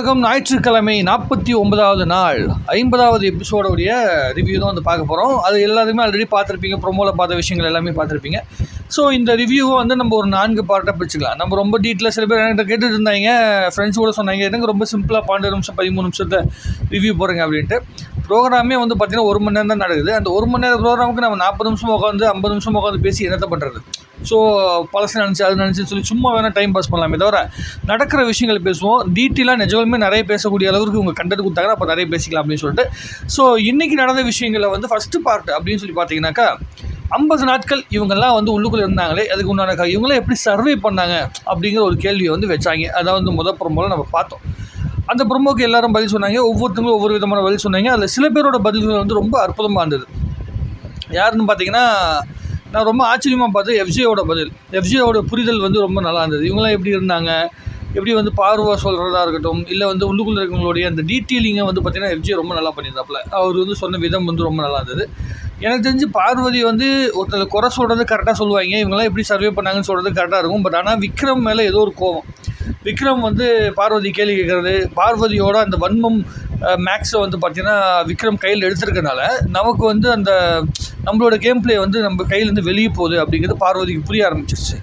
வணக்கம் ஞாயிற்றுக்கிழமை நாற்பத்தி ஒன்பதாவது நாள் ஐம்பதாவது எபிசோடோடைய ரிவ்யூ தான் வந்து பார்க்க போகிறோம் அது எல்லாத்தையுமே ஆல்ரெடி பார்த்துருப்பீங்க. ப்ரொமோவில் பார்த்த விஷயங்கள் எல்லாமே பார்த்துருப்பீங்க. ஸோ இந்த ரிவ்யூவை வந்து நம்ம ஒரு நான்கு பார்ட்டாக பிரிச்சுக்கலாம். நம்ம ரொம்ப டீட்டெயிலாக சில பேர் என்கிட்ட கேட்டுட்டு இருந்தாங்க. ஃப்ரெண்ட்ஸ் கூட சொன்னாங்க எனக்கு ரொம்ப சிம்பிளாக பன்னெண்டு நிமிஷம் பதிமூணு நிமிஷத்தை ரிவ்யூ போகிறேங்க அப்படின்ட்டு. ப்ரோக்ராமே வந்து பார்த்திங்கன்னா ஒரு மணி நேரம் தான் நடக்குது. அந்த ஒரு மணி நேரம் ப்ரோக்ராமுக்கு நம்ம நாற்பது நிமிஷம் உட்காந்து ஐம்பது நிமிஷம் உட்காந்து பேசி என்னத்தை பண்ணுறது ஸோ பழசு நினச்சி அது நினச்சின்னு சொல்லி சும்மா வேணால் டைம் பாஸ் பண்ணலாமே தவிர நடக்கிற விஷயங்கள் பேசுவோம். டீட்டெயிலாக நிஜமே நிறைய பேசக்கூடிய அளவுக்கு உங்கள் கண்டது கொடுத்தாங்கன்னா அப்போ நிறைய பேசிக்கலாம் அப்படின்னு சொல்லிட்டு. ஸோ இன்றைக்கி நடந்த விஷயங்களை வந்து ஃபஸ்ட்டு பார்ட் அப்படின்னு சொல்லி பார்த்தீங்கன்னாக்கா ஐம்பது நாட்கள் இவங்கெல்லாம் வந்து உள்ளுக்குள்ளே இருந்தாங்களே அதுக்கு உண்டான இவங்களாம் எப்படி சர்வே பண்ணாங்க அப்படிங்கிற ஒரு கேள்வியை வந்து வச்சாங்க. அதான் வந்து முத ப்ரொமோவில் நம்ம பார்த்தோம். அந்த ப்ரொமோக்கு எல்லாரும் பதில் சொன்னாங்க. ஒவ்வொருத்தங்களும் ஒவ்வொரு விதமான பதில் சொன்னாங்க. அதில் சில பேரோட பதில்கள் வந்து ரொம்ப அற்புதமாக இருந்தது. யாருன்னு பார்த்தீங்கன்னா நான் ரொம்ப ஆச்சரியமாக பார்த்தது எஃப்ஜியோட பதில். எஃப்ஜியோட புரிதல் வந்து ரொம்ப நல்லா இருந்தது. இவங்களாம் எப்படி இருந்தாங்க? எப்படி வந்து பார்வை சொல்கிறதா இருக்கட்டும் இல்லை வந்து உள்ளுக்குள்ள இருக்கவங்களுடைய அந்த டீட்டெயிலிங்கை வந்து பார்த்தீங்கன்னா எஃப்ஜி ரொம்ப நல்லா பண்ணியிருந்தாப்புல. அவர் வந்து சொன்ன விதம் வந்து ரொம்ப நல்லா இருந்தது. எனக்கு தெரிஞ்சு பார்வதி வந்து ஒருத்தர் குறை சொல்கிறது கரெக்டாக சொல்லுவாங்க. இவங்களாம் எப்படி சர்வே பண்ணாங்கன்னு சொல்கிறது கரெக்டாக இருக்கும். பட் ஆனால் விக்ரம் மேலே ஏதோ ஒரு கோவம். விக்ரம் வந்து பார்வதி கேள்வி கேட்குறது பார்வதியோட அந்த வன்மம் மேக்ஸை வந்து பார்த்திங்கன்னா விக்ரம் கையில் எடுத்திருக்கனால நமக்கு வந்து அந்த நம்மளோட கேம் பிளே வந்து நம்ம கையிலேருந்து வெளியே போகுது அப்படிங்கிறது பார்வதிக்கு புரிய ஆரம்பிச்சிருச்சு.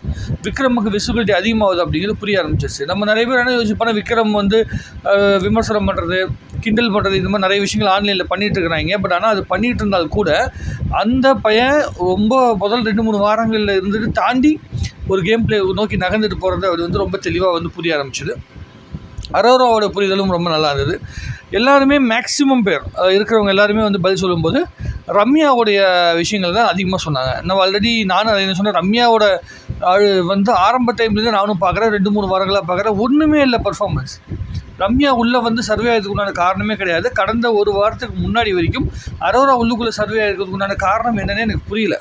விக்ரமுக்கு விசிபிலிட்டி அதிகமாகுது அப்படிங்கிறது புரிய ஆரம்பிச்சிருச்சு. நம்ம நிறைய பேர் என்ன யோசிப்போனா விக்ரம் வந்து விமர்சனம் பண்ணுறது கிண்டல் பண்ணுறது இந்த மாதிரி நிறைய விஷயங்கள் ஆன்லைனில் பண்ணிகிட்டு இருக்கிறாங்க. பட் ஆனால் அது பண்ணிகிட்டு இருந்தால் கூட அந்த பையன் ரொம்ப முதல் ரெண்டு மூணு வாரங்களில் இருந்துட்டு தாண்டி ஒரு கேம் ப்ளே நோக்கி நகர்ந்துட்டு போகிறத அது வந்து ரொம்ப தெளிவாக வந்து புரிய ஆரம்பிச்சிது. அரோராவோட புரிதலும் ரொம்ப நல்லா இருந்தது. எல்லாருமே மேக்ஸிமம் பேர். இருக்கிறவங்க எல்லாருமே வந்து பதில் சொல்லும்போது ரம்யாவுடைய விஷயங்கள் தான் அதிகமாக சொன்னாங்க. நம்ம ஆல்ரெடி நானும் அதை என்ன சொன்னேன் ரம்யாவோட வந்து ஆரம்ப டைம்லேருந்து நானும் பார்க்குறேன் ரெண்டு மூணு வாரங்களாக பார்க்குறேன். ஒன்றுமே இல்லை பர்ஃபார்மன்ஸ் ரம்யா உள்ளே வந்து சர்வே ஆகிறதுக்கு உண்டான காரணமே கிடையாது. கடந்த ஒரு வாரத்துக்கு முன்னாடி வரைக்கும் அரோரா உள்ளுக்குள்ளே சர்வே ஆகிறதுக்கு உண்டான காரணம் என்னன்னே எனக்கு புரியல.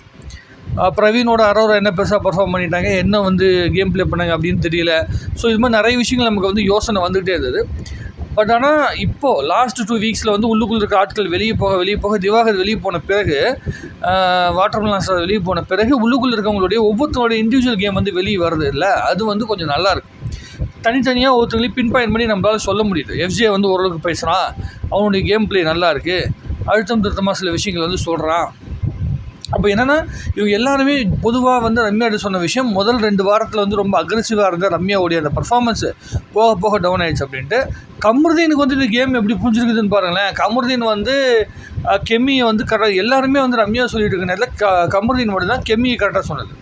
பிரவீனோட அரோரா என்ன பெருசாக பர்ஃபார்ம் பண்ணிட்டாங்க என்ன வந்து கேம் ப்ளே பண்ணாங்க அப்படின்னு தெரியல. ஸோ இது மாதிரி நிறைய விஷயங்கள் நமக்கு வந்து யோசனை வந்துகிட்டே இருந்தது. பட் ஆனால் இப்போது லாஸ்ட் டூ வீக்ஸில் வந்து உள்ளுக்குள்ள இருக்க ஆட்கள் வெளியே போக வெளியே போக திவாகர் வெளியே போன பிறகு வாட்டர் மிலான்ஸர் வெளியே போன பிறகு உள்ளுக்குள்ளே இருக்கவங்களுடைய ஒவ்வொருத்தருடைய இண்டிவிஜுவல் கேம் வந்து வெளியே வருது இல்லை. அது வந்து கொஞ்சம் நல்லாயிருக்கு தனித்தனியாக ஒருத்தங்களையும் பின் பாயிண்ட் பண்ணி நம்மளால் சொல்ல முடியுது. எஃப்ஜே வந்து ஓரளவுக்கு பேசுகிறான் அவனுடைய கேம் ப்ளே நல்லா இருக்குது அழுத்தம் திருத்தமாக சில விஷயங்கள் வந்து சொல்கிறான் அப்போ என்னென்னா இவங்க எல்லாருமே பொதுவாக வந்து ரம்யாட்ட சொன்ன விஷயம் முதல் ரெண்டு வாரத்தில் வந்து ரொம்ப அக்ரெசிவாக இருந்த ரம்யாவுடைய அந்த பர்ஃபார்மன்ஸு போக போக டவுன் ஆயிடுச்சு அப்படின்ட்டு. கமருதீனுக்கு வந்து இந்த கேம் எப்படி புரிஞ்சிருக்குதுன்னு பாருங்களேன். கமருதீன் வந்து கெம்மியை வந்து கரெக்டாக எல்லாருமே வந்து ரம்யா சொல்லிட்டு இருக்க நேரத்தில் க கமருதீன் மட்டும் தான் கெம்மியை கரெக்டாக சொன்னது.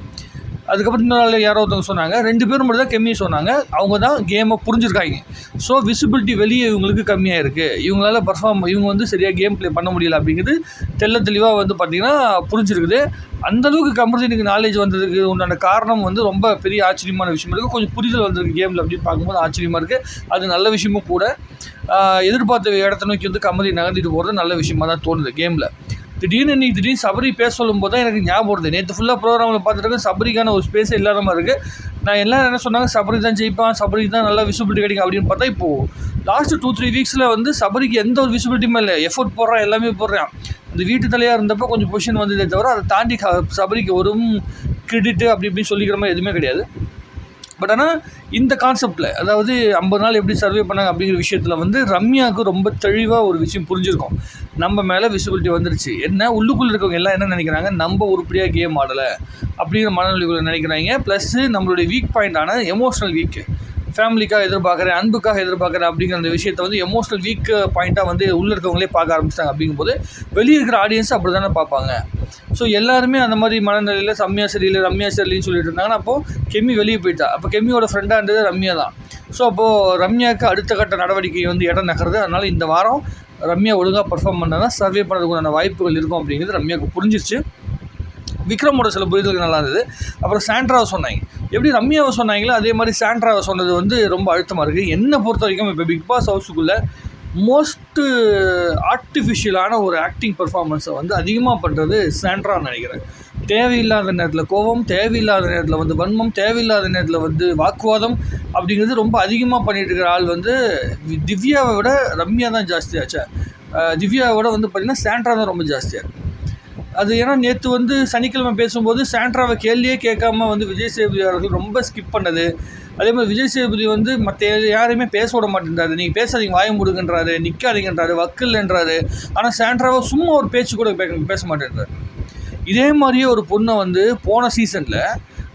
அதுக்கப்புறம் இன்னொரு யாரோ ஒருத்தவங்க சொன்னாங்க. ரெண்டு பேரும் மட்டும் தான் கம்மி சொன்னாங்க. அவங்க தான் கேமை புரிஞ்சிருக்காங்க. ஸோ விசிபிலிட்டி வெளியே இவங்களுக்கு கம்மியாக இருக்குது இவங்களால பர்ஃபார்ம் இவங்க வந்து சரியாக கேம் ப்ளே பண்ண முடியல அப்படிங்கிறது தெல்ல தெளிவாக வந்து பார்த்திங்கன்னா புரிஞ்சிருக்குது. அந்தளவுக்கு கம்பெனிக்கு நாலேஜ் வந்ததுக்கு உண்டான காரணம் வந்து ரொம்ப பெரிய ஆச்சரியமான விஷயம் இருக்குது கொஞ்சம் புரிதல் வந்திருக்கு கேமில் அப்படின்னு பார்க்கும்போது ஆச்சரியமாக இருக்குது அது நல்ல விஷயமும் கூட. எதிர்பார்த்த இடத்த நோக்கி வந்து கமதி நகர்ந்துட்டு போகிறது நல்ல விஷயமா தான் தோணுது கேமில் திடீர்னு நீ திடீர்னு சபரி பேச சொல்லும்போது தான் எனக்கு ஞாபகம் வருது. நேற்று ஃபுல்லாக ப்ரோக்ராமில் பார்த்துருக்கேன் சபரிக்கான ஒரு ஸ்பேஸ் இல்லாத மாதிரி இருக்குது நான் எல்லாம் என்ன சொன்னாங்க? சபரி தான் ஜெயிப்பான் சபரிக்கு தான் நல்லா விசிபிலிட்டி கிடைக்கும் அப்படின்னு பார்த்தா இப்போது லாஸ்ட்டு டூ த்ரீ வீக்ஸில் வந்து சபரிக்கு எந்த ஒரு விசிபிலிட்டியுமே இல்லை. எஃபோர்ட் போடுறான் எல்லாமே போடுறான். இந்த வீட்டு தலையாக இருந்தப்போ கொஞ்சம் பொசிஷன் வந்ததே தவிர அதை தாண்டி சபரிக்கு ஒரு கிரெடிட்டு அப்படி இப்படி சொல்லிக்கிற மாதிரி எதுவுமே கிடையாது. பட் ஆனால் இந்த கான்செப்டில் அதாவது ஐம்பது நாள் எப்படி சர்வே பண்ணாங்க அப்படிங்கிற விஷயத்தில் வந்து ரம்யாவுக்கு ரொம்ப தெளிவாக ஒரு விஷயம் புரிஞ்சிருக்கும். நம்ம மேலே விசிபிலிட்டி வந்துருச்சு. என்ன? உள்ளுக்குள்ளே இருக்கவங்க எல்லாம் என்ன நினைக்கிறாங்க? நம்ம உருப்படியாக கேம் ஆடலை. அப்படிங்கிற மனநிலைக்குள்ள நினைக்கிறாங்க. ப்ளஸ்ஸு நம்மளுடைய வீக் பாயிண்டான எமோஷனல் வீக்கு ஃபேமிலிக்காக எதிர்பார்க்குறேன் அன்புக்காக எதிர்பார்க்குறேன் அப்படிங்கிற அந்த விஷயத்தை வந்து எமோஷனல் வீக் பாயிண்ட்டாக வந்து உள்ளே இருக்கவங்களே பார்க்க ஆரம்பிச்சிட்டாங்க அப்படிங்கும்போது வெளியே இருக்கிற ஆடியன்ஸ் அப்படி தானே பார்ப்பாங்க. ஸோ எல்லாருமே அந்த மாதிரி மனநிலையில் ரம்யா சரியில்லை ரம்யா சரியில்லைன்னு சொல்லிட்டு இருந்தாங்கன்னா அப்போது கெம்மி வெளியே போயிட்டா. அப்போ கெம்மியோட ஃப்ரெண்டாக இருந்தது ரம்யா தான். ஸோ அப்போது ரம்யாவுக்கு அடுத்த கட்ட நடவடிக்கை வந்து இடம் நகருது. அதனால் இந்த வாரம் ரம்யா ஒழுங்காக பர்ஃபார்ம் பண்ணால் தான் சர்வே பண்ணுறதுக்கான வாய்ப்புகள் இருக்கும் அப்படிங்கிறது ரம்யாவுக்கு புரிஞ்சிருச்சு. விக்ரமோட சில புரிதல்கள் நல்லா இருந்தது. அப்புறம் சாண்ட்ராவை சொன்னாங்க. எப்படி ரம்யாவை சொன்னாங்களோ அதே மாதிரி சாண்ட்ராவை சொன்னது வந்து ரொம்ப அழுத்தமாக இருக்குது என்னை பொறுத்த வரைக்கும் இப்போ பிக் பாஸ் ஹவுஸுக்குள்ளே மோஸ்ட்டு ஆர்டிஃபிஷியலான ஒரு ஆக்டிங் பர்ஃபார்மன்ஸை வந்து அதிகமாக பண்ணுறது சாண்ட்ரான்னு நினைக்கிறேன். தேவையில்லாத நேரத்தில் கோபம் தேவையில்லாத நேரத்தில் வந்து வன்மம் தேவையில்லாத நேரத்தில் வந்து வாக்குவாதம் அப்படிங்கிறது ரொம்ப அதிகமாக பண்ணிட்டு இருக்கிற ஆள் வந்து திவ்யாவை விட ரம்யா தான் ஜாஸ்தியாச்சு. திவ்யாவை விட வந்து பார்த்திங்கன்னா சாண்ட்ரா தான் ரொம்ப ஜாஸ்தியாக இருக்குது அது ஏன்னா நேற்று வந்து சனிக்கிழமை பேசும்போது சாண்ட்ராவை கேள்வியே கேட்காம வந்து விஜய் சேதுபதி அவர்கள் ரொம்ப ஸ்கிப் பண்ணது. அதே மாதிரி விஜய் சேதுபதி வந்து மற்ற யாரையுமே பேச விட மாட்டேன்றாரு. நீங்கள் பேசாதீங்க வாய முடுங்கன்றாரு நிற்காதீங்கன்றாரு வக்கில்ன்றாரு. ஆனால் சாண்ட்ராவை சும்மா ஒரு பேச்சு கூட பேச மாட்டேன்றாரு. இதே மாதிரியே ஒரு பொண்ணை வந்து போன சீசனில்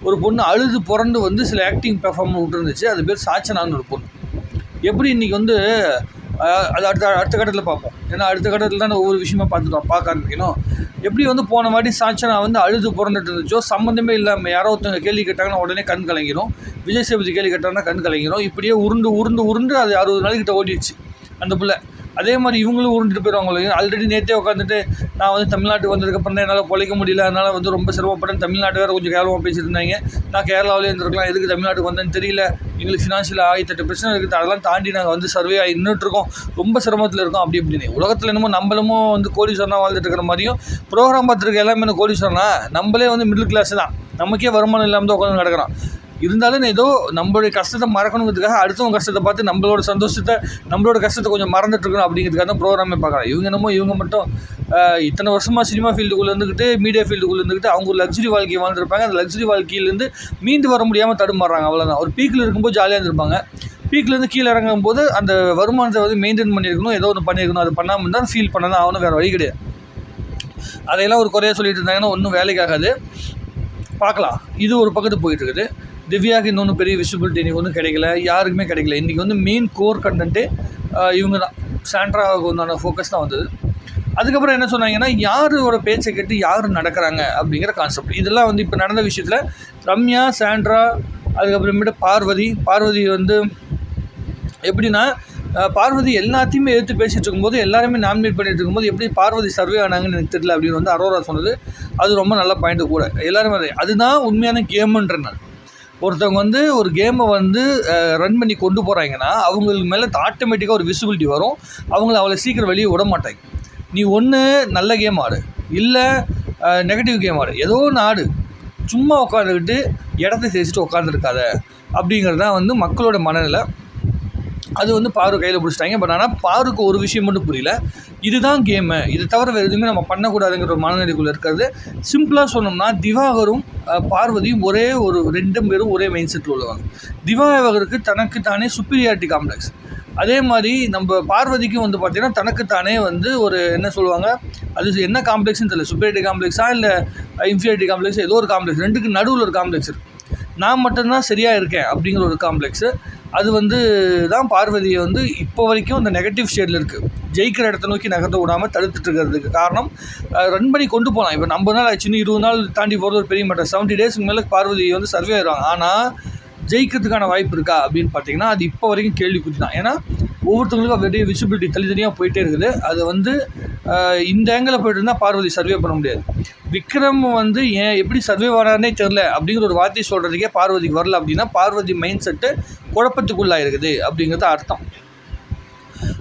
ஒரு பொண்ணு அழுது புரண்டு வந்து சில ஆக்டிங் பெர்ஃபார்மன்ஸ் விட்டுருந்துச்சு. அது பேர் சாச்சனான்னு ஒரு பொண்ணு. எப்படி இன்றைக்கி வந்து அது அடுத்த அடுத்த கட்டத்தில் பார்ப்போம். ஏன்னா அடுத்த கட்டத்தில் தான் ஒவ்வொரு விஷயமா பார்த்துட்டோம் பார்க்க ஆரம்பிக்கணும். எப்படி வந்து போன வாட்டி சாச்சனா வந்து அழுது பிறந்துட்டு இருந்துச்சோ சம்மந்தமே இல்லாமல் யாரோ ஒருத்தவங்க கேள்வி கேட்டாங்கன்னா உடனே கண் கலங்கிரும். விஜய் சேபதி கேள்வி கேட்டாங்கன்னா கண் கலங்கிரும். இப்படியே உருண்டு உருண்டு உருண்டு அது அறுபது நாளைக்கிட்ட ஓடிடுச்சு. அந்த பிள்ளை. அதே மாதிரி இவங்களும் உருண்டுட்டு போயிடுவாங்க ஆல்ரெடி நேற்றே உட்காந்துட்டு நான் வந்து தமிழ்நாட்டுக்கு வந்ததுக்கப்புறம் தான் என்னால் பொழைக்க முடியல. அதனால் வந்து ரொம்ப சிரமப்பட்டேன். தமிழ்நாட்டு வேறு கொஞ்சம் கேவலமாக பேசிட்டு இருந்தாங்க நான் கேரளாவிலே இருந்திருக்கலாம். எதுக்கு தமிழ்நாட்டுக்கு வந்தேன்னு தெரியல. எங்களுக்கு ஃபினான்ஷியல் ஆயிரத்தெட்டு பிரச்சனை இருக்குது. அதெல்லாம் தாண்டி நாங்கள் வந்து சர்வே ஆகி நின்றுட்டு இருக்கோம். ரொம்ப சிரமத்தில் இருக்கோம். அப்படி இப்படின்னு. உலகத்தில் என்னமோ நம்மளுமோ வந்து கோடீஸ்வரனாக வாழ்ந்துட்டு இருக்கிற மாதிரியும் ப்ரோக்ராம் பார்த்துருக்க எல்லாமே என்ன கோடீஸ்வரனா. நம்மளே வந்து மிடில் கிளாஸ் தான். நமக்கே வருமானம் இல்லாமல் தான் உட்காந்து நடக்கிறோம் இருந்தாலும் ஏதோ நம்மளுடைய கஷ்டத்தை மறக்கணுங்கிறதுக்காக அடுத்தவங்க கஷ்டத்தை பார்த்து நம்மளோட சந்தோஷத்தை நம்மளோட கஷ்டத்தை கொஞ்சம் மறந்துட்டு இருக்கணும் அப்படிங்கிறதுக்காக தான் ப்ரோக்ராமே பார்க்கலாம் இவங்க என்னமோ இவங்க மட்டும் இத்தனை வருஷமாக சினிமா ஃபீல்டுக்குள்ளே இருந்துக்கிட்டு மீடியா ஃபீல்டுக்குள்ளே இருந்துக்கிட்டு அவங்க ஒரு லக்ஸுரி வாழ்க்கையை வாழ்ந்துருப்பாங்க அந்த லக்ஸுரி வாழ்க்கையிலேருந்து மீண்டு வர முடியாமல் தடுமாறுறாங்க. அவ்வளோதான் ஒரு பீக்கில் இருக்கும்போது ஜாலியாக இருந்திருப்பாங்க. பீக்லேருந்து கீழே இறங்கும் போது அந்த வருமானத்தை வந்து மெயின்டைன் பண்ணியிருக்கணும் ஏதோ ஒன்று பண்ணியிருக்கணும். அது பண்ணாமல் தான் ஃபீல் பண்ண தான் ஆகணும். வேறு வழி கிடையாது. அதையெல்லாம் ஒரு குறையாக சொல்லிட்டு இருந்தாங்கன்னா ஒன்றும் வேலைக்கு ஆகாது பார்க்கலாம். இது ஒரு பக்கத்து போயிட்டுருக்குது திவ்யாவுக்கு இன்னொன்று பெரிய விசிபிலிட்டி இன்றைக்கி ஒன்றும் கிடைக்கல. யாருக்குமே கிடைக்கல. இன்றைக்கி வந்து மெயின் கோர் கண்டென்ட்டே இவங்க தான் சாண்ட்ராவுக்கு உண்டான ஃபோக்கஸ் தான் வந்தது. அதுக்கப்புறம் என்ன சொன்னாங்கன்னா யாரோட பேச்சை கேட்டு யார் நடக்கிறாங்க அப்படிங்கிற கான்செப்ட் இதெல்லாம் வந்து இப்போ நடந்த விஷயத்தில் ரம்யா சாண்ட்ரா அதுக்கப்புறமேட்டு பார்வதி. பார்வதி வந்து எப்படின்னா பார்வதி எல்லாத்தையுமே எடுத்து பேசிகிட்டு இருக்கும்போது எல்லாருமே நாமினேட் பண்ணிட்டு இருக்கும்போது எப்படி பார்வதி சர்வே ஆனாங்கன்னு எனக்கு தெரியல அப்படின்னு வந்து அரோரா சொன்னது. அது ரொம்ப நல்ல பாயிண்ட் கூட. எல்லாருமே அதுதான் உண்மையான கேமுன்ற நான் ஒருத்தவங்க வந்து ஒரு கேமை வந்து ரன் பண்ணி கொண்டு போகிறாங்கன்னா அவங்களுக்கு மேலே ஆட்டோமேட்டிக்காக ஒரு விசிபிலிட்டி வரும். அவங்கள அவ்வளோ சீக்கிரம் வெளியே விட மாட்டாங்க. நீ ஒன்று நல்ல கேம் ஆடு. இல்லை நெகட்டிவ் கேம் ஆடு. ஏதோ ஒன்று ஆடு. சும்மா உட்காந்துக்கிட்டு இடத்த சேர்த்துட்டு உட்காந்துருக்காத அப்படிங்கிறது தான் வந்து மக்களோட மனநிலை. அது வந்து பாரு கையில் பிடிச்சிட்டாங்க. பட் ஆனால் பாருக்கு ஒரு விஷயம் மட்டும் புரியல. இதுதான் கேமு இது தவிர வேறு எதுவுமே நம்ம பண்ணக்கூடாதுங்கிற ஒரு மனநிலைக்குள்ளே இருக்கிறது. சிம்பிளாக சொன்னோம்னா திவாகரும் பார்வதியும் ஒரே ஒரு ரெண்டு பேரும் ஒரே மைண்ட் செட்டில் உள்ளவங்க. திவாகருக்கு தனக்கு தானே சுப்பீரியாரிட்டி காம்ப்ளெக்ஸ் அதே மாதிரி நம்ம பார்வதிக்கும் வந்து பார்த்திங்கன்னா தனக்குத்தானே வந்து ஒரு என்ன சொல்லுவாங்க? அது என்ன காம்ப்ளெக்ஸ்னு தெரியல. சுப்பீரியாரிட்டி காம்ப்ளெக்ஸா இல்லை இன்ஃபீரியாரிட்டி காம்ப்ளெக்ஸ் ஏதோ ஒரு காம்ப்ளெக்ஸ் ரெண்டுக்கு நடுவில் ஒரு காம்ப்ளெக்ஸ் இருக்குது நான் மட்டும்தான் சரியாக இருக்கேன் அப்படிங்கிற ஒரு காம்ப்ளெக்ஸு அது வந்து தான் பார்வதியை வந்து இப்போ வரைக்கும் அந்த நெகட்டிவ் ஷேடில் இருக்குது ஜெயிக்கிற இடத்த நோக்கி நகர்த்த விடாமல் தடுத்துட்டு இருக்கிறதுக்கு காரணம் ரன் பண்ணி கொண்டு போகலாம் இப்போ நம்ம நாள் ஆச்சு இன்னும் இருபது நாள் தாண்டி போகிறது ஒரு பெரிய மேட்டர் செவன்ட்டி டேஸ்க்கு மேலே பார்வதி வந்து சர்வே ஆயிடுவாங்க. ஆனால் ஜெயிக்கிறதுக்கான வாய்ப்பு இருக்கா அப்படின்னு பார்த்தீங்கன்னா அது இப்போ வரைக்கும் கேள்விக்குறி தான் ஏன்னா ஒவ்வொருத்தவங்களுக்கும் வெரிய விசிபிலிட்டி தனித்தனியாக போயிட்டே இருக்குது. அது வந்து இந்த ஆங்கிளில் போயிட்டு இருந்தால் பார்வதி சர்வே பண்ண முடியாது. விக்ரம் வந்து ஏன் எப்படி சர்வே வரானே தெரில அப்படிங்கிற ஒரு வார்த்தை சொல்கிறதுக்கே பார்வதிக்கு வரல அப்படின்னா பார்வதி மைண்ட் செட்டு குழப்பத்துக்குள்ளாயிருக்குது அப்படிங்கிறது அர்த்தம்.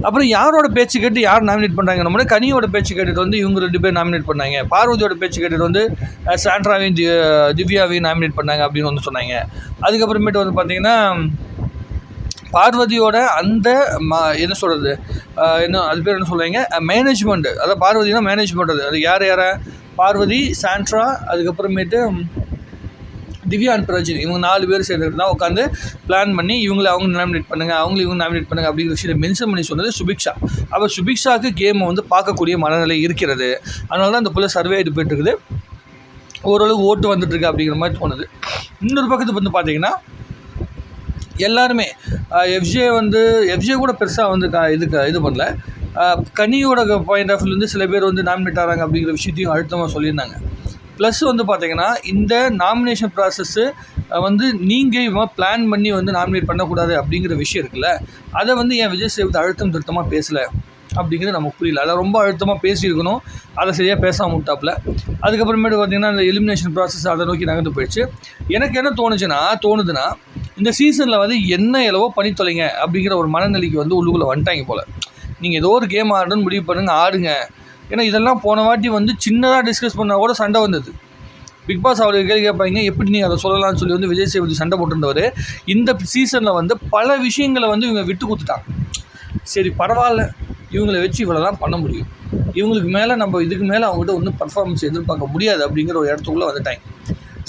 அப்புறம் யாரோட பேச்சு கேட்டு யார் நாமினேட் பண்ணுறாங்க நம்ம கனியோட பேச்சு கேட்டுட்டு வந்து இவங்க ரெண்டு பேர் நாமினேட் பண்ணாங்க. பார்வதியோட பேச்சு கேட்டுட்டு வந்து சாண்ட்ராவையும் திவ்யாவையும் நாமினேட் பண்ணாங்க அப்படின்னு வந்து சொன்னாங்க. அதுக்கப்புறமேட்டு வந்து பார்த்திங்கன்னா பார்வதியோட அந்த ம என்ன சொல்கிறது என்ன அது பேர் என்ன சொல்லுவீங்க மேனேஜ்மெண்ட் அதாவது பார்வதினா மேனேஜ்மெண்ட் அது. அது யார் யாரை? பார்வதி சாண்ட்ரா அதுக்கப்புறமேட்டு திவ்யா அண்ட் பிரஜினி. இவங்க நாலு பேர் சேர்ந்துட்டு தான் உட்காந்து பிளான் பண்ணி இவங்களை அவங்க நாமினேட் பண்ணுங்கள் அவங்களை இவங்க நாமினேட் பண்ணுங்க அப்படிங்கிற விஷயத்தை மென்ஷன் பண்ணி சொன்னது சுபிக்ஷா. அப்போ சுபிக்ஷாவுக்கு கேமை வந்து பார்க்கக்கூடிய மனநிலை இருக்கிறது. அதனால தான் அந்த புள்ள சர்வே ஆகிட்டு போயிட்டு இருக்குது. ஓரளவு ஓட்டு வந்துட்டுருக்கு அப்படிங்கிற மாதிரி தோணுது. இன்னொரு பக்கத்து வந்து பார்த்தீங்கன்னா எல்லாருமே எஃப்ஜே வந்து எஃப்ஜே கூட பெருசாக வந்து க இதுக்கு இது பண்ணல. கனியோட பாயிண்ட் ஆஃப் வியூலேருந்து சில பேர் வந்து நாமினேட் ஆகிறாங்க அப்படிங்கிற விஷயத்தையும் அழுத்தமாக சொல்லியிருந்தாங்க. ப்ளஸ் வந்து பார்த்திங்கன்னா இந்த நாமினேஷன் ப்ராசஸ்ஸு வந்து நீங்கள் இவன் பிளான் பண்ணி வந்து நாமினேட் பண்ணக்கூடாது அப்படிங்கிற விஷயம் இருக்குல்ல அதை வந்து என் விஜய் சேவத்தை அழுத்தம் திருத்தமாக பேசலை அப்படிங்கிறது நமக்கு புரியல. அதை ரொம்ப அழுத்தமாக பேசியிருக்கணும். அதை சரியாக பேசாமல் விட்டாப்புல. அதுக்கப்புறமேட்டு பார்த்தீங்கன்னா இந்த எலிமினேஷன் ப்ராசஸ் அதை நோக்கி நகர்ந்து போயிடுச்சு. எனக்கு என்ன தோணுச்சுன்னா தோணுதுன்னா இந்த சீசனில் வந்து என்ன எவ்வளவோ பண்ணி தொலைங்க அப்படிங்கிற ஒரு மனநிலைக்கு வந்து உள்ளுக்குள்ளே வந்துட்டாங்க போல். நீங்கள் ஏதோ ஒரு கேம் ஆடணும்னு முடிவு பண்ணுங்கள் ஆடுங்க. ஏன்னா இதெல்லாம் போன வாட்டி வந்து சின்னதாக டிஸ்கஸ் பண்ணால் கூட சண்டை வந்தது. பிக் பாஸ் அவருக்கு கேள்வி கேட்பாங்க எப்படி நீ அதை சொல்லலாம்னு சொல்லி வந்து விஜய் சேதுபதி சண்டை போட்டிருந்தவர். இந்த சீசனில் வந்து பல விஷயங்களை வந்து இவங்க விட்டு கொடுத்துட்டாங்க. சரி பரவாயில்ல. இவங்களை வச்சு இவ்வளோ தான் பண்ண முடியும். இவங்களுக்கு மேலே நம்ம இதுக்கு மேலே அவங்ககிட்ட ஒன்றும் பர்ஃபார்மன்ஸ் எதிர்பார்க்க முடியாது அப்படிங்கிற ஒரு இடத்துக்குள்ளே வந்துட்டாங்க.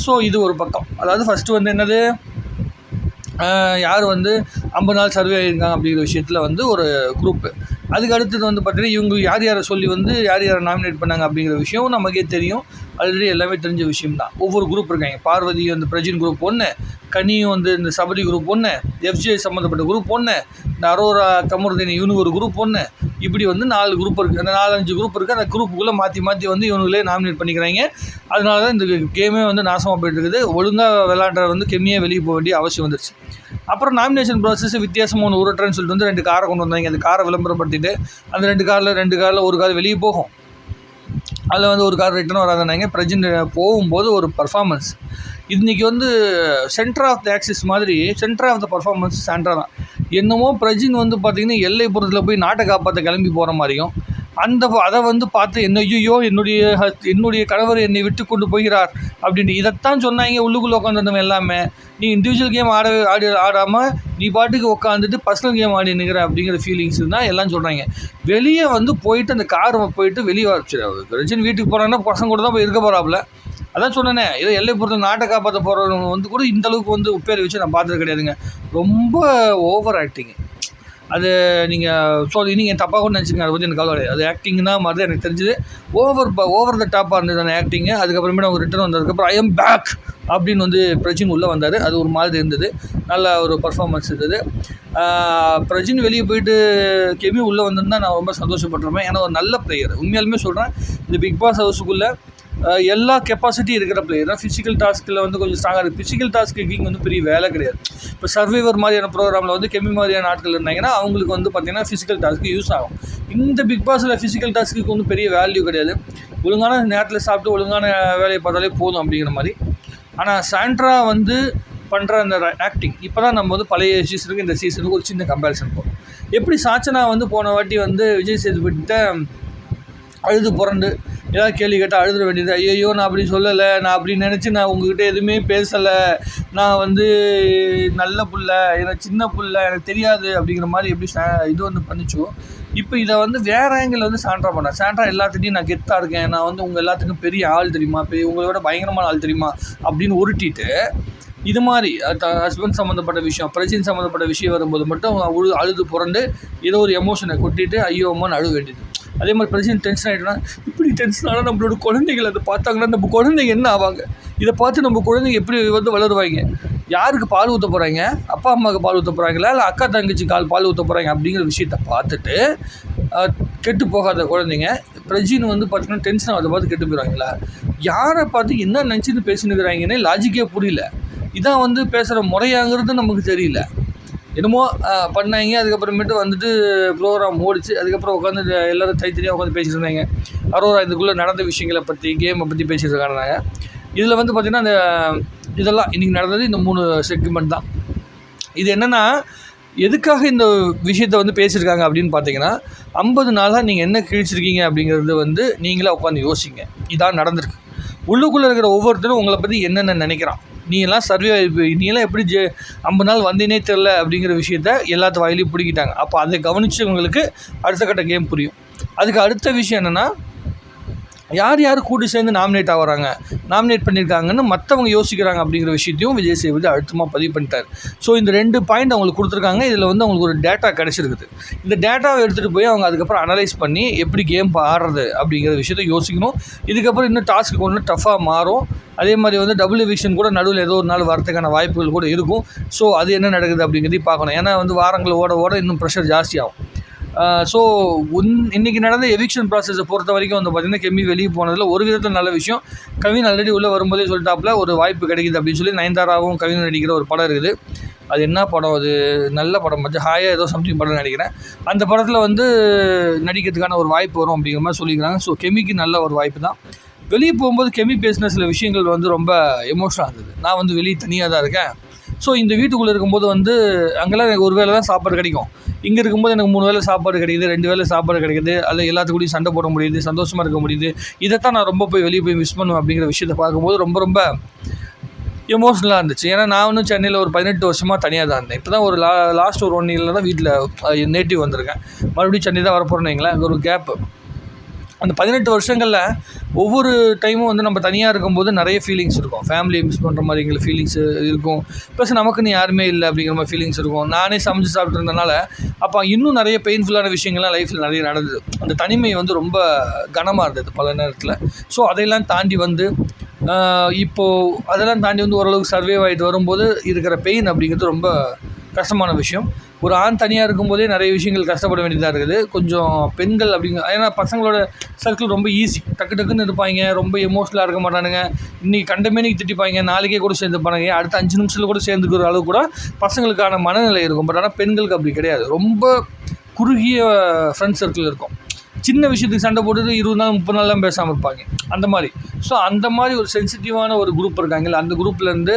ஸோ இது ஒரு பக்கம். அதாவது ஃபஸ்ட்டு வந்து என்னது? யார் வந்து ஐம்பது நாள் சர்வே ஆகியிருக்காங்க அப்படிங்கிற விஷயத்தில் வந்து ஒரு குரூப்பு அதுக்கு அடுத்தது வந்து பார்த்திங்கன்னா இவங்க யார் யாரை சொல்லி வந்து யார் யாரை நாமினேட் பண்ணாங்க அப்படிங்கிற விஷயம் நமக்கே தெரியும். ஆல்ரெடி எல்லாமே தெரிஞ்ச விஷயம் தான் ஒவ்வொரு குரூப் இருக்காங்க. பார்வதி வந்து பிரஜின் குரூப் ஒன்று கனியும் வந்து இந்த சபரி குரூப் ஒன்று எஃப்ஜிஐ சம்மந்தப்பட்ட குரூப் ஒன்று இந்த அரோரா கமருதீன் இவனுக்கு ஒரு குரூப் ஒன்று இப்படி வந்து நாலு குரூப் இருக்குது அந்த நாலஞ்சு குரூப் இருக்குது அந்த குரூப்புக்குள்ளே மாற்றி மாற்றி வந்து இவனுங்களே நாமினேட் பண்ணிக்கிறாங்க. அதனால தான் இந்த கேமே வந்து நாசமாக போயிட்டு இருக்குது ஒழுங்காக விளாட்ற வந்து கெம்மியே வெளியே போக வேண்டிய அவசியம் வந்துருச்சு. அப்புறம் நாமினேஷன் ப்ராசஸ் வித்தியாசமாக ஒன்று உருட்டுறேன்னு சொல்லிட்டு வந்து ரெண்டு காரை கொண்டு வந்தாங்க. அந்த காரை விளம்பரப்படுத்திட்டு அந்த ரெண்டு காரில் ரெண்டு காரில் ஒரு கார் வெளியே போகும். அதில் வந்து ஒரு கார் ரிட்டன் வராதுனாங்க பிரஜின் போகும்போது ஒரு பர்ஃபார்மன்ஸ் இன்றைக்கி வந்து சென்டர் ஆஃப் த ஆக்சிஸ் மாதிரி center of the performance Sandra தான். என்னமோ பிரஜின் வந்து பார்த்திங்கன்னா எல்லைப்புறத்தில் போய் நாட்டை காப்பாற்ற கிளம்பி போகிற மாதிரியும் அந்த அதை வந்து பார்த்து என்ன ஐயோ என்னுடைய என்னுடைய கணவர் என்னை விட்டு கொண்டு போகிறார் அப்படின்ட்டு இதைத்தான் சொன்னாங்க உள்ளுக்குள்ளே உட்காந்துருந்தவன் எல்லாமே. நீ இண்டிவிஜுவல் கேம் ஆட ஆடி ஆடாமல் நீ பாட்டுக்கு உட்காந்துட்டு பர்சனல் கேம் ஆடி நிற்கிற அப்படிங்கிற ஃபீலிங்ஸ் தான் எல்லாம் சொல்கிறாங்க வெளியே வந்து போயிட்டு அந்த கார் போயிட்டு வெளியே வச்சு ரஜினி வீட்டுக்கு போகிறாங்கன்னா பசங்க கூட தான் போய் இருக்க போகிறாப்புல அதான் சொன்னேனே ஏதோ எல்லை பொறுத்த நாட்டை காப்பாற்ற போகிறவங்க வந்து கூட இந்தளவுக்கு வந்து உப்பேரி வச்சு நான் பார்த்தது கிடையாதுங்க. ரொம்ப ஓவர் ஆக்டிங்கு அது நீங்கள் ஸோ நீங்கள் தப்பாக கூட நினச்சிங்க அதை பற்றி எனக்கு கவலை கிடையாது. அது ஆக்டிங் தான் மாதிரி எனக்கு தெரிஞ்சது. ஓவர் ஓவர் த டாப்பாக இருந்தது அந்த ஆக்டிங்கு அதுக்கப்புறமேட்டு அவங்க ரிட்டர்ன் வந்ததுக்கப்புறம் ஐ எம் பேக் அப்படின்னு வந்து பிரஜின் உள்ளே வந்தார். அது ஒரு மாதிரி இருந்தது. நல்ல ஒரு பர்ஃபார்மன்ஸ் இருந்தது. பிரஜின் வெளியே போயிட்டு கெமி உள்ளே வந்திருந்தால் நான் ரொம்ப சந்தோஷப்பட்டிருப்பேன். ஏன்னா ஒரு நல்ல பிளேயர் உண்மையாலுமே சொல்கிறேன் இந்த பிக் பாஸ் ஹவுஸுக்குள்ளே எல்லா கெப்பாசிட்டி இருக்கிற பிளேயர் தான் ஃபிசிக்கல் டாஸ்கில் வந்து கொஞ்சம் ஸ்ட்ராங்காக இருக்குது ஃபிசிக்கல் டாஸ்க் கிங் வந்து பெரிய வேலை கிடையாது. இப்போ சர்வைவர் மாதிரியான ப்ரோக்ராமில் வந்து கெமி மாதிரியான ஆட்கள் இருந்தாங்கன்னா அவங்களுக்கு வந்து பார்த்திங்கன்னா ஃபிசிக்கல் டாஸ்க்கு யூஸ் ஆகும். இந்த பிக் பாஸில் ஃபிசிக்கல் டாஸ்க்கு ஒன்றும் பெரிய வேல்யூ கிடையாது. ஒழுங்கான நேரத்தில் சாப்பிட்டு ஒழுங்கான வேலையை பார்த்தாலே போதும் அப்படிங்கிற மாதிரி. ஆனால் சாண்ட்ரா வந்து பண்ணுற அந்த ஆக்டிங் இப்போ தான் நம்ம வந்து பழைய சீசனுக்கு இந்த சீசனுக்கு ஒரு சின்ன கம்பேரிசன் போகும் எப்படி சாச்சனா வந்து போன வாட்டி வந்து விஜய் சேதுபதிட்ட அழுது புரண்டு. ஏதாவது கேள்வி கேட்டால் அழுத வேண்டியது. ஐயோ நான் அப்படி சொல்லலை. நான் அப்படி நினச்சி நான் உங்ககிட்ட எதுவுமே பேசலை. நான் வந்து நல்ல புள்ள. எனக்கு சின்ன புள்ள. எனக்கு தெரியாது அப்படிங்கிற மாதிரி எப்படி சா- இது வந்து பண்ணிச்சோ. இப்போ இதை வந்து வேற ஆங்கிள் வந்து சாண்ட்ரா பண்ணேன் சாண்ட்ரா எல்லாத்துட்டையும் நான் கெத்தாக இருக்கேன். நான் வந்து உங்கள் எல்லாத்துக்கும் பெரிய ஆள் தெரியுமா? பெரிய உங்களை விட பயங்கரமான ஆள் தெரியுமா? அப்படின்னு உருட்டிட்டு இது மாதிரி ஹஸ்பண்ட் சம்மந்தப்பட்ட விஷயம் பிரச்சனை சம்மந்தப்பட்ட விஷயம் வரும்போது மட்டும் அழு அழுது புரண்டு ஏதோ ஒரு எமோஷனை கொட்டிட்டு ஐயோ அம்மான்னு அழுக வேண்டியது. அதே மாதிரி பிரச்சனை டென்ஷன் ஆகிட்டோன்னா இப்படி டென்ஷன் ஆனால் நம்மளோட குழந்தைகள் அதை பார்த்தாங்கன்னா நம்ம குழந்தைங்க என்ன ஆவாங்க? இதை பார்த்து நம்ம குழந்தைங்க எப்படி வந்து வளருவாங்க? யாருக்கு பால் ஊற்ற போகிறாங்க அப்பா அம்மாவுக்கு பால் ஊற்ற போகிறாங்களா இல்லை அக்கா தங்கச்சி கால் பால் ஊற்ற போகிறாங்க அப்படிங்கிற விஷயத்த பார்த்துட்டு கெட்டு போகாத குழந்தைங்க பிரஜின் வந்து பார்த்தீங்கன்னா டென்ஷன் ஆகிறத பார்த்து கெட்டு போயிடுவாங்களா யாரை பார்த்து என்ன நினச்சிட்டு பேசினுக்கிறாங்கன்னே லாஜிக்கே புரியல. இதான் வந்து பேசுகிற முறையாங்கிறது நமக்கு தெரியல. என்னமோ பண்ணாங்க. அதுக்கப்புறமேட்டு வந்துட்டு ப்ரோக்ராம் ஓடிச்சு. அதுக்கப்புறம் உட்காந்து எல்லோரும் தனித்தனியாக உட்காந்து பேசிட்டு இருந்தாங்க. அரோரா இதுக்குள்ளே நடந்த விஷயங்களை பற்றி கேமை பற்றி பேசிட்டு இருக்காங்க இதில் வந்து பார்த்திங்கன்னா அந்த இதெல்லாம் இன்றைக்கி நடந்தது இந்த மூணு செக்மெண்ட் தான். இது என்னென்னா எதுக்காக இந்த விஷயத்தை வந்து பேசியிருக்காங்க அப்படின்னு பார்த்தீங்கன்னா ஐம்பது நாளாக நீங்கள் என்ன கிழிச்சிருக்கீங்க அப்படிங்கிறது வந்து நீங்களே உட்காந்து யோசிங்க. இதான் நடந்திருக்கு. உள்ளுக்குள்ளே இருக்கிற ஒவ்வொருத்தரும் உங்களை பற்றி என்னென்ன நினைக்கிறான்? நீ எல்லாம் சர்வே நீ எல்லாம் எப்படி ஜெ ஐம்பது நாள் வந்தேனே தெரில அப்படிங்கிற விஷயத்த எல்லாத்து வாயிலையும் பிடிக்கிட்டாங்க. அப்போ அதை கவனிச்சவங்களுக்கு அடுத்த கட்ட கேம் புரியும். அதுக்கு அடுத்த விஷயம் என்னென்னா யார் யார் கூடி சேர்ந்து நாமினேட் ஆகுறாங்க? நாமினேட் பண்ணியிருக்காங்கன்னு மற்றவங்க யோசிக்கிறாங்க அப்படிங்கிற விஷயத்தையும் விஜய் சேதுபதி அழுத்தமாக பதிவு பண்ணிட்டார். ஸோ இந்த ரெண்டு பாயிண்ட் அவங்களுக்கு கொடுத்துருக்காங்க. இதில் வந்து அவங்களுக்கு ஒரு டேட்டா கிடச்சிருக்குது. இந்த டேட்டாவை எடுத்துகிட்டு போய் அவங்க அதுக்கப்புறம் அனலைஸ் பண்ணி எப்படி கேம் ஆடுறது அப்படிங்கிற விஷயத்த யோசிக்கணும். இதுக்கப்புறம் இன்னும் டாஸ்க்கு ஒன்று டஃப்பாக மாறும். அதே மாதிரி வந்து டபுள் எவிக்ஷன் கூட நடுவில் ஏதோ ஒரு நாள் வரதுக்கான வாய்ப்புகள் கூட இருக்கும். ஸோ அது என்ன நடக்குது அப்படிங்கிறதையும் பார்க்கணும். ஏன்னா வந்து வாரங்கள் ஓட ஓட இன்னும் ப்ரெஷர் ஜாஸ்தியாகும் ஸோ உன் இன்றைக்கி நடந்த எவிக்ஷன் ப்ராசஸை பொறுத்த வரைக்கும் வந்து பார்த்திங்கன்னா கெமி வெளியே போனதில் ஒரு விதத்தில் நல்ல விஷயம். கவின் ஆல்ரெடி உள்ளே வரும்போதே சொல்லிட்டாப்புல ஒரு வாய்ப்பு கிடைக்குது அப்படின்னு சொல்லி நயன்தாராவும் கவின் நடிக்கிற ஒரு படம் இருக்குது. அது என்ன படம்? அது நல்ல படம். பார்த்து ஹாயாக ஏதோ சம்திங் படம் நினைக்கிறேன். அந்த படத்தில் வந்து நடிக்கிறதுக்கான ஒரு வாய்ப்பு வரும் அப்படிங்கிற மாதிரி சொல்லிக்கிறாங்க ஸோ கெமிக்கு நல்ல ஒரு வாய்ப்பு தான். வெளியே போகும்போது கெமி பேசின சில விஷயங்கள் வந்து ரொம்ப எமோஷனாக இருந்தது. நான் வந்து வெளியே தனியாக தான் இருக்கேன். ஸோ இந்த வீட்டுக்குள்ளே இருக்கும்போது வந்து அங்கெல்லாம் எனக்கு ஒரு வேளை தான் சாப்பாடு கிடைக்கும். இங்கே இருக்கும்போது எனக்கு மூணு வேளை சாப்பாடு கிடைக்குது ரெண்டு வேளை சாப்பாடு கிடைக்குது அதில் எல்லாத்துக்கூடயும் சண்டை போட முடியுது சந்தோஷமாக இருக்க முடியுது. இதைத்தான் நான் ரொம்ப போய் வெளியே போய் மிஸ் பண்ணுவேன் அப்படிங்கிற விஷயத்தை பார்க்கும்போது ரொம்ப ரொம்ப எமோஷ்னலாக இருந்துச்சு. ஏன்னா நான் இன்னும் சென்னையில் ஒரு பதினெட்டு வருஷமாக தனியாக தான் இருந்தேன். இப்போ தான் ஒரு லா லாஸ்ட் ஒரு ஒன் இயரில் தான் வீட்டில் நேட்டிவ் வந்திருக்கேன். மறுபடியும் சென்னை தான் வரப்போகிறேன்னு வைங்களேன் அங்கே ஒரு கேப்பு அந்த பதினெட்டு வருஷங்களில் ஒவ்வொரு டைமும் வந்து நம்ம தனியாக இருக்கும்போது நிறைய ஃபீலிங்ஸ் இருக்கும். ஃபேமிலியை மிஸ் பண்ணுற மாதிரி எங்களுக்கு ஃபீலிங்ஸ் இருக்கும். ப்ளஸ் நமக்குன்னு யாருமே இல்லை அப்படிங்கிற மாதிரி ஃபீலிங்ஸ் இருக்கும். நானே சமைச்சு சாப்பிட்ருந்தனால அப்போ இன்னும் நிறைய பெயின்ஃபுல்லான விஷயங்கள்லாம் லைஃப்பில் நிறைய நடந்தது. அந்த தனிமை வந்து ரொம்ப கனமாக இருந்தது பல நேரத்தில். ஸோ அதையெல்லாம் தாண்டி வந்து இப்போது அதெல்லாம் தாண்டி வந்து ஓரளவுக்கு சர்வே ஆகிட்டு வரும்போது இருக்கிற பெயின் அப்படிங்கிறது ரொம்ப கஷ்டமான விஷயம். ஒரு ஆண் தனியாக இருக்கும்போதே நிறைய விஷயங்கள் கஷ்டப்பட வேண்டியதாக இருக்குது. கொஞ்சம் பெண்கள் அப்படிங்க ஏன்னா பசங்களோட சர்க்கிள் ரொம்ப ஈஸி டக்கு டக்குன்னு இருப்பாங்க. ரொம்ப எமோஷ்னலாக இருக்க மாட்டானுங்க. இன்றைக்கி கண்டமேனிக்கு திட்டிப்பாங்க. நாளைக்கே கூட சேர்ந்துப்பானுங்க. அடுத்த அஞ்சு நிமிஷத்தில் கூட சேர்ந்துக்கிற அளவு கூட பசங்களுக்கான மனநிலை இருக்கும். பட் ஆனால் பெண்களுக்கு அப்படி கிடையாது. ரொம்ப குறுகிய ஃப்ரெண்ட் சர்க்கிள் இருக்கும். சின்ன விஷயத்துக்கு சண்டை போட்டுட்டு இருபது நாள் முப்பது நாள்லாம் பேசாமல் இருப்பாங்க. அந்த மாதிரி. ஸோ அந்த மாதிரி ஒரு சென்சிட்டிவான ஒரு குரூப் இருக்காங்கல்ல அந்த குரூப்லேருந்து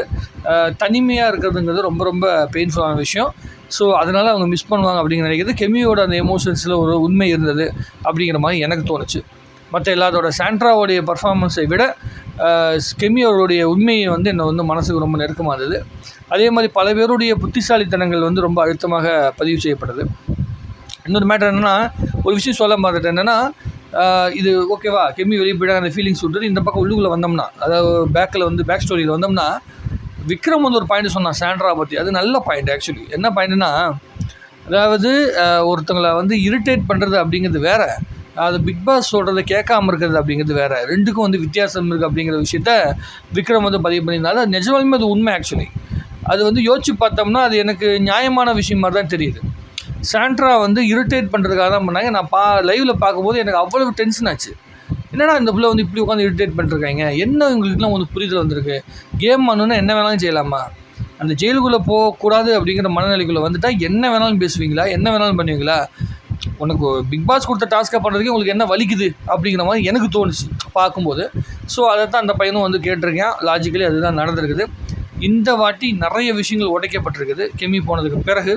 தனிமையாக இருக்கிறதுங்கிறது ரொம்ப ரொம்ப பெயின்ஃபுல்லான விஷயம். ஸோ அதனால் அவங்க மிஸ் பண்ணுவாங்க அப்படிங்கிற நினைக்கிறது கெமியோட அந்த எமோஷன்ஸில் ஒரு உண்மை இருந்தது அப்படிங்கிற மாதிரி எனக்கு தோணுச்சு. மற்ற எல்லாத்தோட சாண்ட்ராவோடைய பர்ஃபார்மன்ஸை விட கெமியோடைய உண்மையை வந்து என்னை வந்து மனசுக்கு ரொம்ப நெருக்கமாக இருந்தது. அதே மாதிரி பல பேருடைய புத்திசாலித்தனங்கள் வந்து ரொம்ப அழுத்தமாக பதிவு செய்யப்படுது இன்னொரு மேட்டர் என்னென்னா ஒரு விஷயம் சொல்ல மறந்துட்டேன். என்னென்னா இது ஓகேவா கெம்மி வெளியே போயிட்டாங்க அந்த ஃபீலிங்ஸ் விட்டுட்டு இந்த பக்கம் உள்ளுக்குள்ளே வந்தோம்னா அதாவது பேக்கில் வந்து பேக் ஸ்டோரியில் வந்தோம்னா விக்ரம் வந்து ஒரு பாயிண்ட் சொன்னான் சாண்ட்ரா பற்றி அது நல்ல பாயிண்ட் ஆக்சுவலி என்ன பாயிண்ட்னா அதாவது ஒருத்தங்களை வந்து இரிட்டேட் பண்ணுறது அப்படிங்கிறது வேற அது பிக் பாஸ் சொல்கிறத கேட்காம இருக்கிறது அப்படிங்கிறது வேற. ரெண்டுக்கும் வந்து வித்தியாசம் இருக்குது அப்படிங்கிற விஷயத்த விக்ரம் வந்து பதிவு பண்ணியிருந்தாலும் அது நிஜமாலுமே அது உண்மை ஆக்சுவலி அது வந்து யோசிச்சு பார்த்தோம்னா அது எனக்கு நியாயமான விஷயம் மாதிரி தான் தெரியுது. சாண்ட்ரா வந்து இரிட்டேட் பண்ணுறதுக்காக தான் பண்ணாங்க. நான் பா லைவில் பார்க்கும்போது எனக்கு அவ்வளவு டென்ஷன் ஆச்சு. என்னடா இந்த பிள்ளை வந்து இப்படி உட்காந்து இரிட்டேட் பண்ணிருக்காங்க என்ன இவங்களுக்குலாம் வந்து புரிதல் வந்திருக்கு? கேம் பண்ணணுன்னா என்ன வேணாலும் செய்யலாமா? அந்த ஜெயிலுக்குள்ளே போகக்கூடாது அப்படிங்கிற மனநிலைக்குள்ளே வந்துட்டால் என்ன வேணாலும் பேசுவீங்களா? என்ன வேணாலும் பண்ணுவீங்களா? உனக்கு பிக் பாஸ் கொடுத்த டாஸ்க்கை பண்ணுறதுக்கு உங்களுக்கு என்ன வலிக்குது? அப்படிங்கிற மாதிரி எனக்கு தோணுச்சு பார்க்கும்போது. ஸோ அதை தான் அந்த பையனும் வந்து கேட்டிருக்கேன். லாஜிக்கலி அதுதான் நடந்திருக்குது. இந்த வாட்டி நிறைய விஷயங்கள் உடைக்கப்பட்டிருக்குது. கெமி போனதுக்கு பிறகு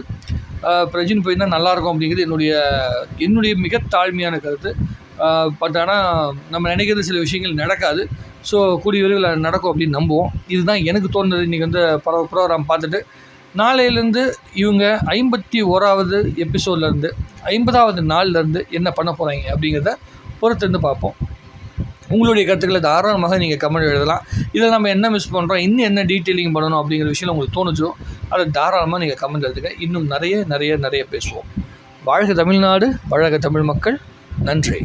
பிரஜின் போயிருந்தால் நல்லாயிருக்கும் அப்படிங்கிறது என்னுடைய என்னுடைய மிக தாழ்மையான கருத்து. பட் ஆனால் நம்ம நினைக்கிறது சில விஷயங்கள் நடக்காது. ஸோ கூடிய விரைவில் நடக்கும் அப்படின்னு நம்புவோம். இதுதான் எனக்கு தோணுது. இன்றைக்கி வந்து ப்ரோ ப்ரோக்ராம் பார்த்துட்டு நாளையிலேருந்து இவங்க ஐம்பத்தி ஓராவது எபிசோட்லேருந்து ஐம்பதாவது நாள்லேருந்து என்ன பண்ண போகிறாங்க அப்படிங்கிறத பொறுத்திருந்து பார்ப்போம். உங்களுடைய கருத்துக்களை தாராளமாக நீங்கள் கமெண்ட் எழுதலாம். இதில் நம்ம என்ன மிஸ் பண்ணுறோம் இன்னும் என்ன டீட்டெயிலிங் பண்ணணும் அப்படிங்கிற விஷயம் உங்களுக்கு தோணுச்சோ அதை தாராளமாக நீங்கள் கமெண்ட் எழுதுங்க. இன்னும் நிறைய நிறைய நிறைய பேசுவோம். வாழ்க தமிழ்நாடு வாழ்க தமிழ் மக்கள். நன்றி.